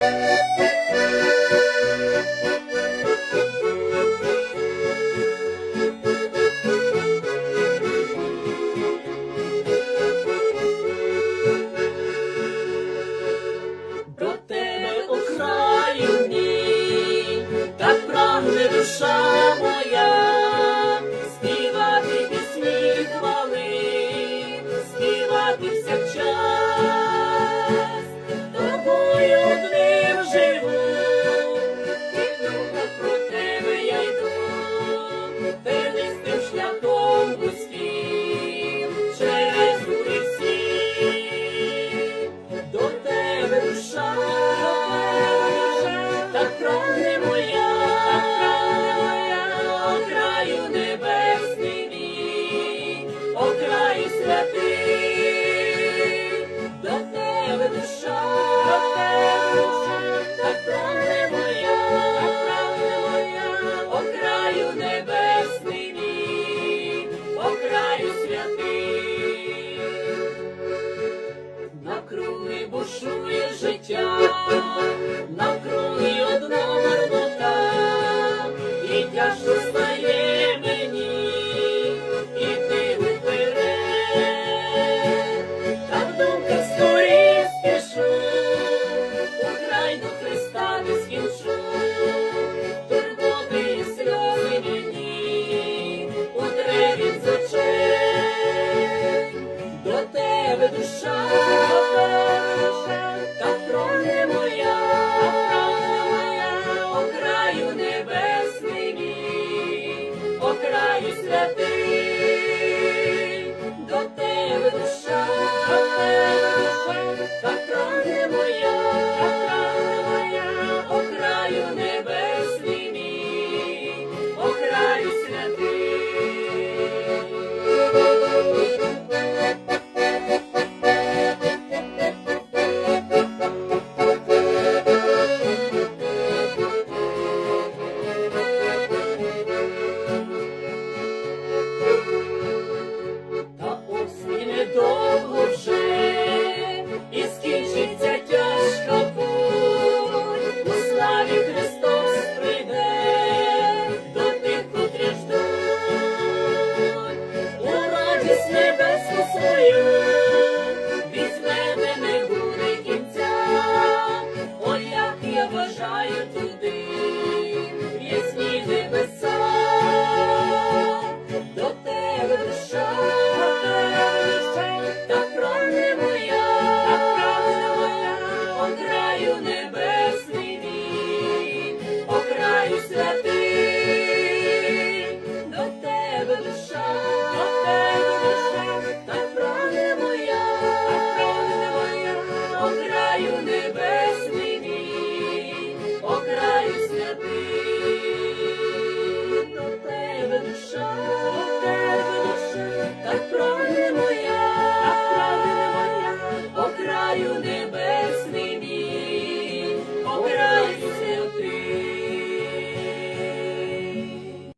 啊。і святий, до тебе душа, до тебе душа, так. Душа, та трохи Краю небесний мій, о краю святий.